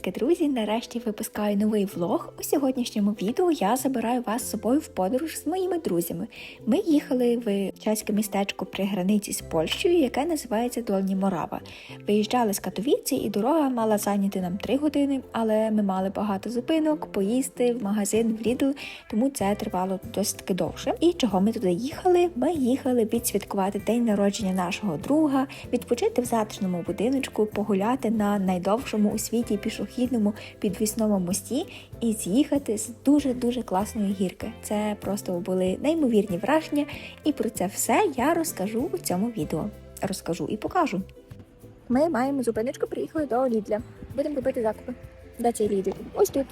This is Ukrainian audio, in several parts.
Привітики, друзі! Нарешті випускаю новий влог. У сьогоднішньому відео я забираю вас з собою в подорож з моїми друзями. Ми їхали в чеське містечко при границі з Польщею, яке називається Дольні Морава. Виїжджали з Катовіці, і дорога мала зайняти нам 3 години, але ми мали багато зупинок, поїсти в магазин в Lidl, тому це тривало досить таки довше. І чого ми туди їхали? Ми їхали відсвяткувати день народження нашого друга, відпочити в затишному будиночку, погуляти на найдовшому у світі пішохідному підвісному мості і з'їхати з дуже дуже класної гірки. Це просто були неймовірні враження, і про це все я розкажу у цьому відео. Розкажу і покажу. Ми маємо зупиночку, приїхали до Лідля. Будемо робити закупи. Де цей Лідl? Ось тут.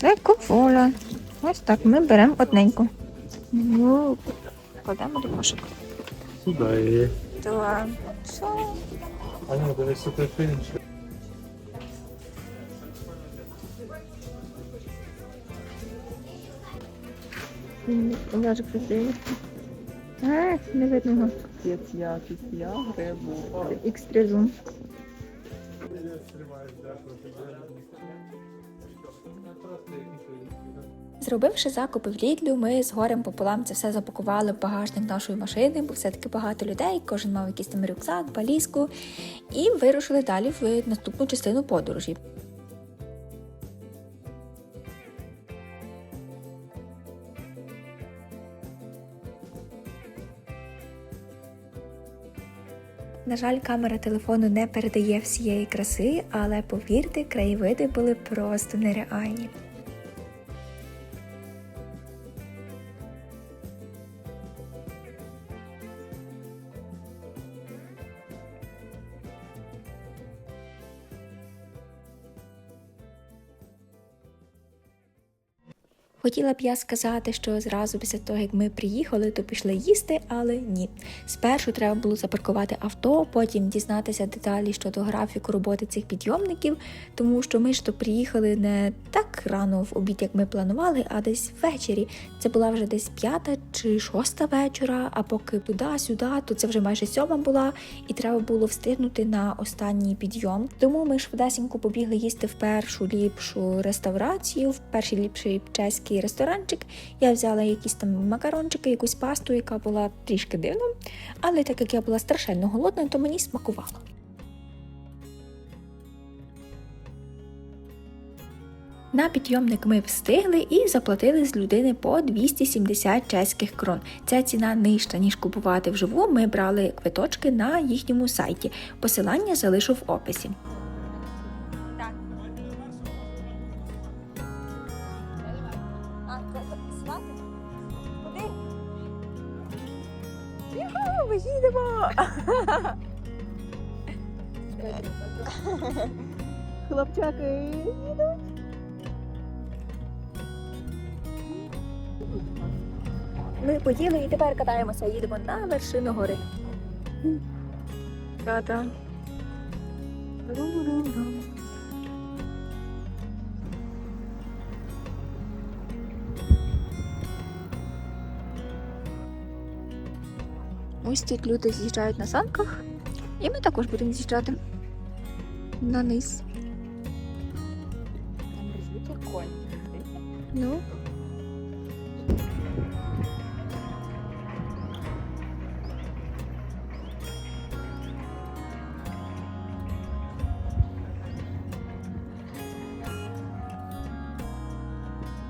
Це кофола. Ось так ми беремо одненьку. Ну, кладемо до кошика. Сюди. Два. А ні, дивись, це. Даже красивий. А, не видно його. Капець я грибу. X3 зум. Зробивши закупи в Лідлю, ми з горем пополам це все запакували в багажник нашої машини, бо все-таки багато людей, кожен мав якийсь там рюкзак, валізку, і вирушили далі в наступну частину подорожі. На жаль, камера телефону не передає всієї краси, але повірте, краєвиди були просто нереальні. Хотіла б я сказати, що зразу після того, як ми приїхали, то пішли їсти, але ні. Спершу треба було запаркувати авто, потім дізнатися деталі щодо графіку роботи цих підйомників, тому що ми ж то приїхали не так рано в обід, як ми планували, а десь ввечері. Це була вже десь п'ята чи шоста вечора, а поки туди-сюди, то це вже майже сьома була, і треба було встигнути на останній підйом. Тому ми швидесенько побігли їсти в першу ліпшу реставрацію, в перший ліпший чеський ресторанчик. Я взяла якісь там макарончики, якусь пасту, яка була трішки дивна, але так як я була страшенно голодна, то мені смакувало. На підйомник ми встигли і заплатили з людини по 270 чеських крон. Ця ціна нижча, ніж купувати вживу. Ми брали квиточки на їхньому сайті. Посилання залишу в описі. Їдемо! Хлопчаки їдуть. Ми поїли і тепер катаємося, їдемо на вершину гори. Та-та. Ось тут люди з'їжджають на санках, і ми також будемо з'їжджати на низ. Конь. Ну.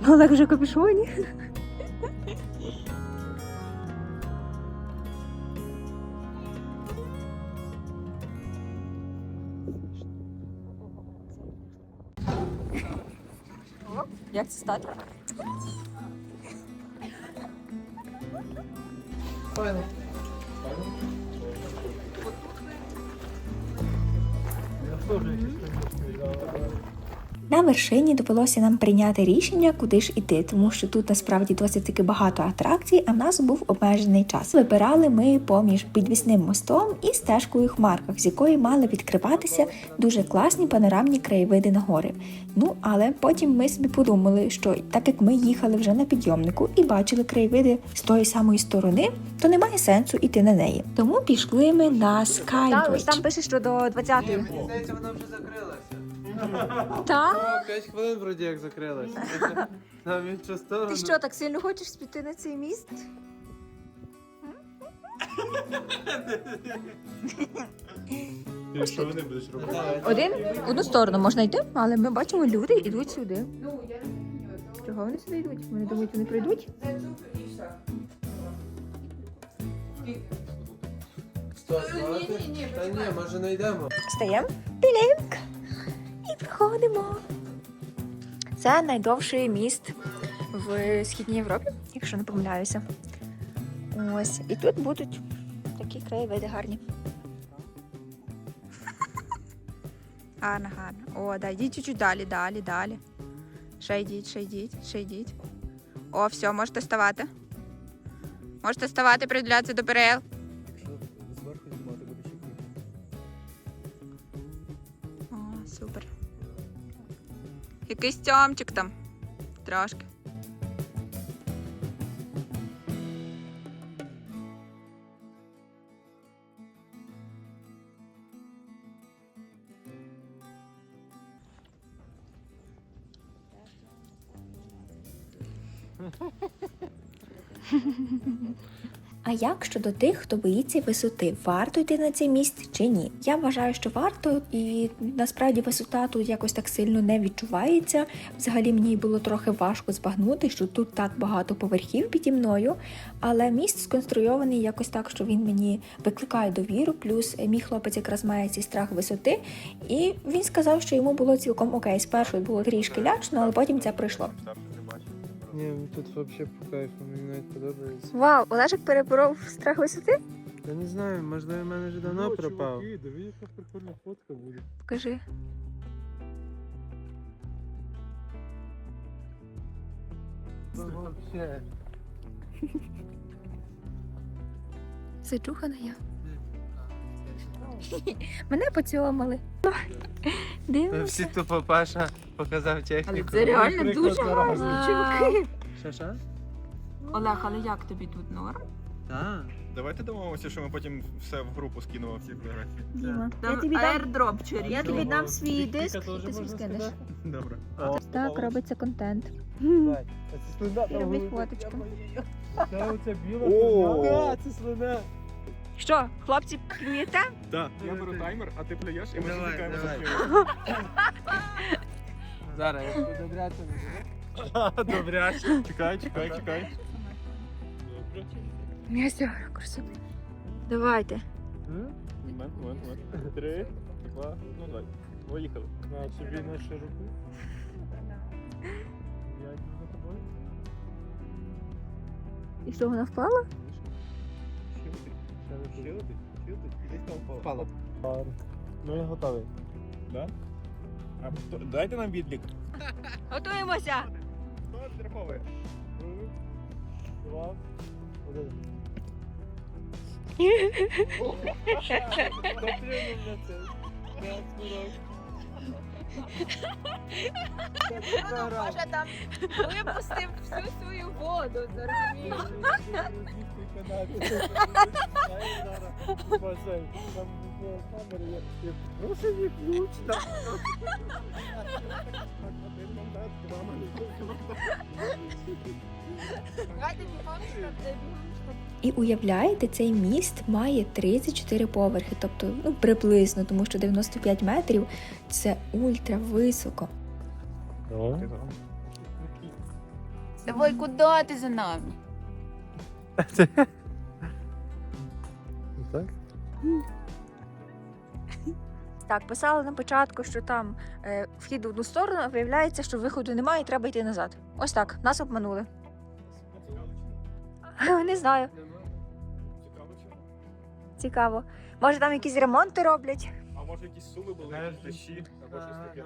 Олег вже капюшоні. Стати? Файно. Я теж якісь На вершині довелося нам прийняти рішення, куди ж іти, тому що тут насправді досить таки багато атракцій, а в нас був обмежений час. Вибирали ми поміж підвісним мостом і стежкою в хмарках, з якої мали відкриватися дуже класні панорамні краєвиди на гори. Ну але потім ми собі подумали, що так як ми їхали вже на підйомнику і бачили краєвиди з тої самої сторони, то немає сенсу йти на неї. Тому пішли ми на Skybridge. Там пише, що до 20-ї. Здається, вона вже закрилася. Так? 5 хвилин вроді як закрилася. Нам іншу сторону. Ти що, так сильно хочеш піти на цей міст? Що вони будеш робити? Один в одну сторону можна йти, але ми бачимо, люди йдуть сюди. Чого вони сюди йдуть? Вони думають, вони прийдуть? Сто Та ні, може не йдемо. Встаємо, пілінг і проходимо. Це найдовший міст в Східній Європі, якщо не помиляюся. Ось. І тут будуть такі краєвиди гарні. Гарно, гарно. О, да, йдіть чуть-чуть далі, далі, далі. Ще йдіть, ще йдіть, ще йдіть. О, все, можете ставати. Можете ставати, приділятися до перил. Якийсь тьомчик там. Трошки. А як щодо тих, хто боїться висоти, варто йти на цей міст чи ні? Я вважаю, що варто, і насправді висота тут якось так сильно не відчувається. Взагалі мені було трохи важко збагнути, що тут так багато поверхів піді мною, але міст сконструйований якось так, що він мені викликає довіру. Плюс е, мій хлопець якраз має цей страх висоти, і він сказав, що йому було цілком окей. Спершу було трішки лячно, але потім це пройшло. Ні, тут взагалі по кайфу, мені навіть подобається. Вау, Олежик переборов страх висоти? Я не знаю, можливо, в мене вже давно пропав. Диви, яка прикольна фотка буде. Покажи. Вообще. Зачухана я. Мене поцьомали. Дивимося. Всі тупо Паша показав Але це реально дуже гарно, чуваки. Що, що? Олег, але як тобі тут норм? Так. Давайте домовимося, що ми потім все в групу скинемо всі фотографії. Діма, я тобі дам, аердроп через. я тобі дам свій диск, і ти свій скинеш. Добре. Так робиться контент. Робіть фоточку. Це біла це свиня. Що, хлопці, плюєте? Так, я беру таймер, а ти плюєш, і ми Давай, зачекаємо давай. за Зараз, я буду добряче не Добре. Чекай, чекай, чекай. Я цього ракурсу. Давайте. Момент, момент, момент. Три, два, ну давай. Поїхали. На собі на широку. Я йду за тобою. І що, вона впала? Щілити, щілити, і десь там впало. Впало. Ну я готовий. Да? А, то- дайте нам відлік. Готуємося! Хто відраховує? Два, один. Доплюнув на це. Програв. там випустив всю свою воду, зрозумієш? Прошу не включно. Давайте бігом, щоб І уявляєте, цей міст має 34 поверхи, тобто ну, приблизно, тому що 95 метрів це ультра високо. Давай, куди ти за нами? Так? Так, писали на початку, що там е, вхід в одну сторону, а виявляється, що виходу немає і треба йти назад. Ось так, нас обманули. Не знаю, Цікаво, чому? цікаво. Може там якісь ремонти роблять? А може якісь суми були, дощі, або щось таке.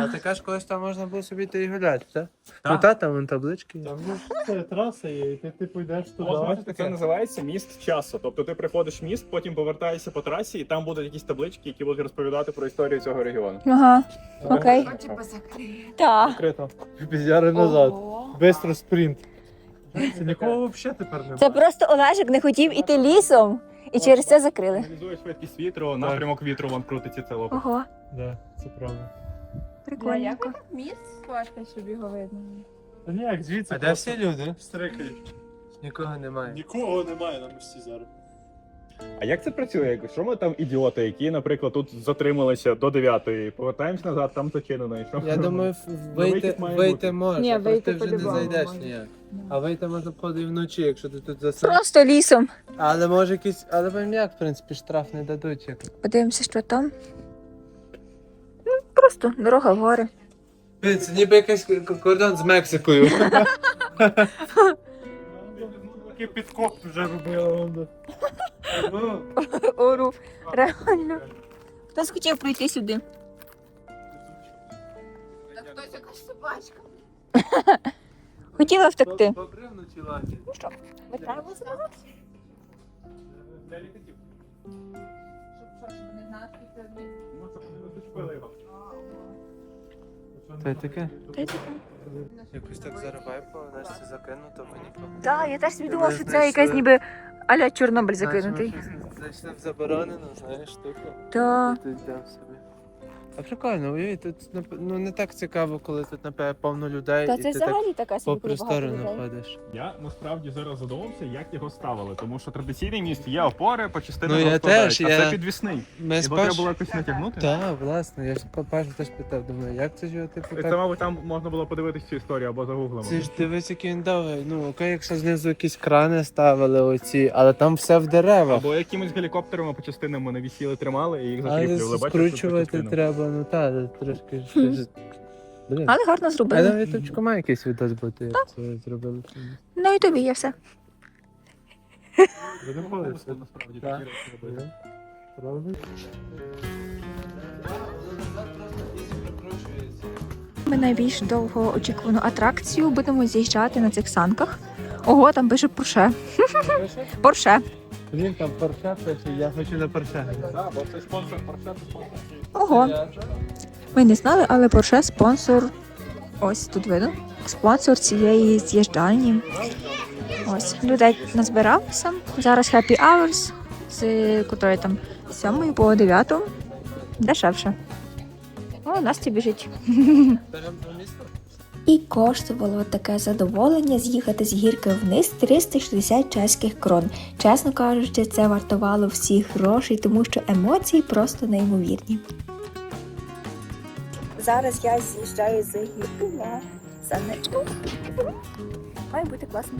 А така ж колись там можна було собі та й гуляти, так? Так. Ну та там вон таблички. є. Там ну, це траса є, і ти типу йдеш туди. Це називається міст часу. Тобто ти приходиш в міст, потім повертаєшся по трасі, і там будуть якісь таблички, які будуть розповідати про історію цього регіону. Ага, окей. Так. Відкрито. Піздяри назад. Бистро спринт. Це нікого взагалі тепер немає. Це просто Олежик не хотів іти лісом і через це закрили. Аналізує швидкість вітру, напрямок вітру, вон крутиться це лопа. Ого, Да, це правда. Прикольно. Як міст важко, щоб його видно. Та ніяк, звідси. А де всі люди? Стрикають. Нікого немає. Нікого немає на місці зараз. А як це працює? Як- Що ми там ідіоти, які, наприклад, тут затрималися до 9-ї, повертаємось назад, там зачинено. І що? Я думаю, в- вийти, вихід має вийти можна, Ні, просто вийти ти вже не по-любому зайдеш можна. ніяк. А вийти можна походу і вночі, якщо ти тут засадиш. Просто лісом. Але може якийсь, але вам як, в принципі, штраф не дадуть. Як... Подивимося, що там. Ну, Просто дорога в гори. Блін, це ніби якийсь к- кордон з Мексикою. Такий підкоп вже робили. Ну, Ору. Реально. Хтось хотів прийти сюди. Хтось якась собачка. Хотіла втекти. Бобри вночі лазять. Ну що, назад? Щоб що, щоб що це. Ну, щоб не зачепили його. Це таке? Та й таке. Якось так бо це закинуто, мені. Так, я теж собі думала, що це якась ніби аля Чорнобиль закинутий. Значить, щось заборонено, знаєш, штука. Та. Тут йдемо собі. А прикольно, уявіть, тут ну, не так цікаво, коли тут напевно повно людей, Та і це ти так така собі по коли багато сторону людей. ходиш. Я насправді зараз задумався, як його ставили, тому що традиційний міст є опори, по частинам Ну, я розкладають, теж, а я- це підвісний. Ми Його треба було якось натягнути. Так, власне, я ж перше теж питав, думаю, як це ж його типу так. Це, мабуть, там можна було подивитись цю історію або загуглимо. Це ж дивись, який він довгий. Ну, окей, якщо знизу якісь крани ставили оці, але там все в деревах. Або якимись гелікоптерами по частинам вони вісіли, тримали і їх Але закріплювали. Бачиш, тут по скручувати частинам. треба, ну так, трошки ж. Блін. Але гарно А зробили. там ютубчику має якийсь відос бути, як це зробили. На ютубі є все. Будемо Ну, насправді такі речі робити. Правда? Ми найбільш довго очікувану атракцію будемо з'їжджати на цих санках. Ого, там пише Порше. Порше. Блін, там порша пише, я хочу на порша. Бо це спонсор Порше, спонсор. Ого. Ми не знали, але Порше спонсор. Ось тут видно. Спонсор цієї з'їжджальні. Ось людей назбиралося. Зараз happy hours, з котрої там з 7 по 9. Дешевше. О, Настя біжить. І коштувало таке задоволення з'їхати з гірки вниз 360 чеських крон. Чесно кажучи, це вартувало всіх грошей, тому що емоції просто неймовірні. Зараз я з'їжджаю з гірки на санечку. Має бути класно.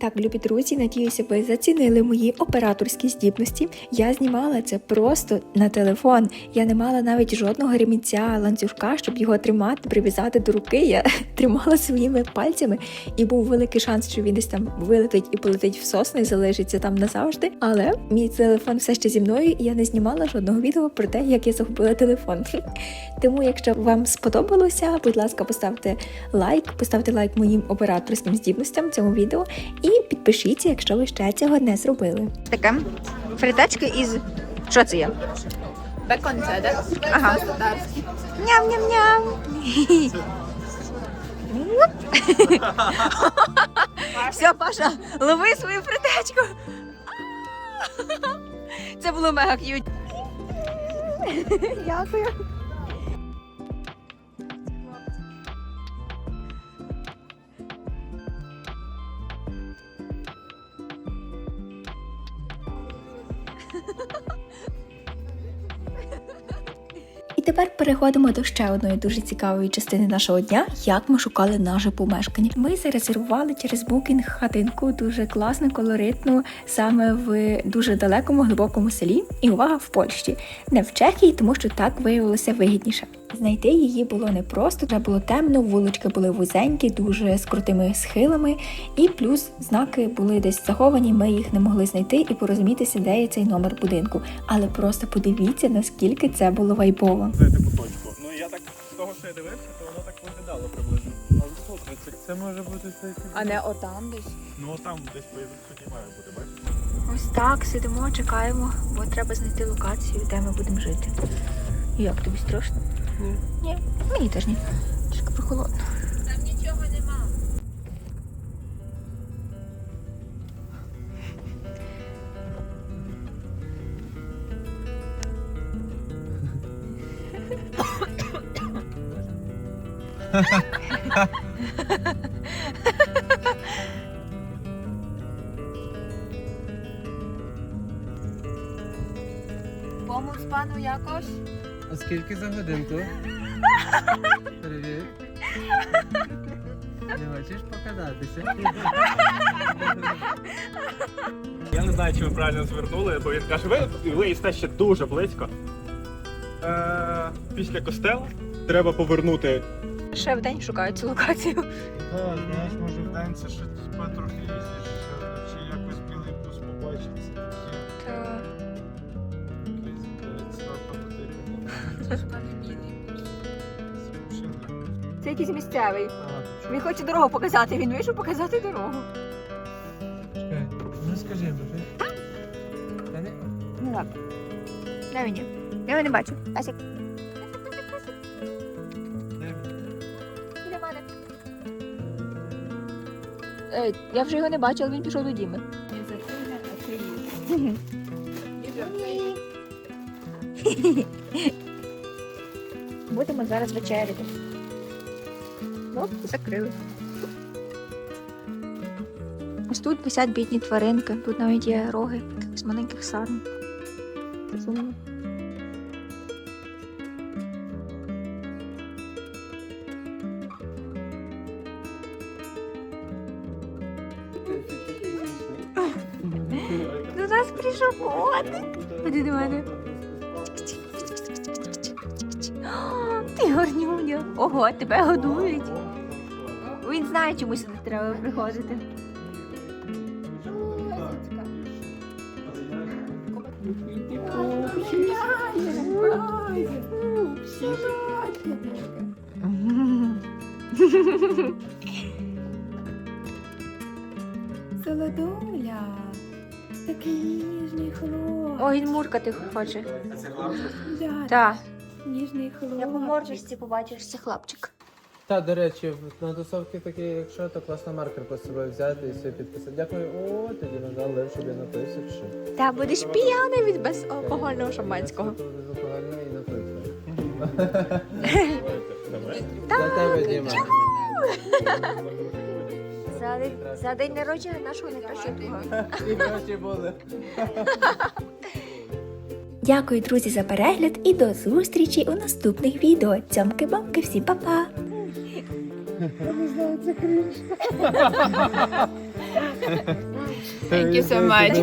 Так, любі друзі, надіюся, ви зацінили мої операторські здібності. Я знімала це просто на телефон. Я не мала навіть жодного ремінця, ланцюжка, щоб його тримати, прив'язати до руки. Я тримала своїми пальцями, і був великий шанс, що він десь там вилетить і полетить в сосни, залишиться там назавжди. Але мій телефон все ще зі мною, і я не знімала жодного відео про те, як я загубила телефон. Тому, якщо вам сподобалося, будь ласка, поставте лайк, поставте лайк моїм операторським здібностям цьому відео і підпишіться, якщо ви ще цього не зробили. Таке фритачки із що це є? Бекон це, так? Ага. Ням-ням-ням. Все, Паша, лови свою фритечку. Це було мега к'ют. Дякую. Тепер переходимо до ще одної дуже цікавої частини нашого дня, як ми шукали наше помешкання. Ми зарезервували через букінг хатинку дуже класну, колоритну, саме в дуже далекому глибокому селі. І увага в Польщі, не в Чехії, тому що так виявилося вигідніше. Знайти її було непросто, вже було темно, вулички були вузенькі, дуже з крутими схилами, і плюс знаки були десь заховані. Ми їх не могли знайти і порозумітися, де є цей номер будинку. Але просто подивіться, наскільки це було вайбово. Це типу точку. Ну я так з того, що я дивився, то воно так виглядало приблизно. Але це, це може бути цей А не отам десь. Ну там десь по має бути, бачиш? Ось так сидимо, чекаємо, бо треба знайти локацію, де ми будемо жити. Як тобі страшно? Ні. Ні, мені теж ні. Трішки прохолодно. Там нічого нема. Помог з пану якось? А скільки за годинку? Привіт. Не хочеш покататися? Я не знаю, чи ми правильно звернули, бо він каже, ви, ви їсте ще дуже близько. Е, після костела треба повернути. Ще в день шукають цю локацію. Так, знаєш, може в день це ще трохи їздиш, чи якось білий бус побачить, Це якийсь місцевий. Він хоче дорогу показати, він вийшов показати дорогу. Чекай, ну скажи, може. Ну ладно. Де він є? Я його не бачу. Асік. Е, я вже його не бачу, але він пішов до Діми. Будемо зараз вечеряти. Ну, закрили. Ось тут висять бідні тваринки, тут навіть є роги з маленьких сарн. Розумно. До нас прийшов котик. Ходи до мене. О, горнюня. Ого, тебе годують. Він знає, чому сюди треба приходити. Солодоля, такий ніжний хлоп. О, він муркати хоче. Так. Ніжний хлоп. Я по мордочці побачиш, це хлопчик. Та, до речі, на тусовки такі, якщо, то класно маркер по собою взяти і собі підписати. Дякую. О, тоді надав лев, щоб я написав, що. Та будеш п'яний від безалкогольного шампанського. Це і написав. Для тебе, Діма. За день, за день народження нашого найкращого друга. І гроші були. Дякую, друзі, за перегляд і до зустрічі у наступних відео. Цьомки-бомки, всім па-па! Thank you so much.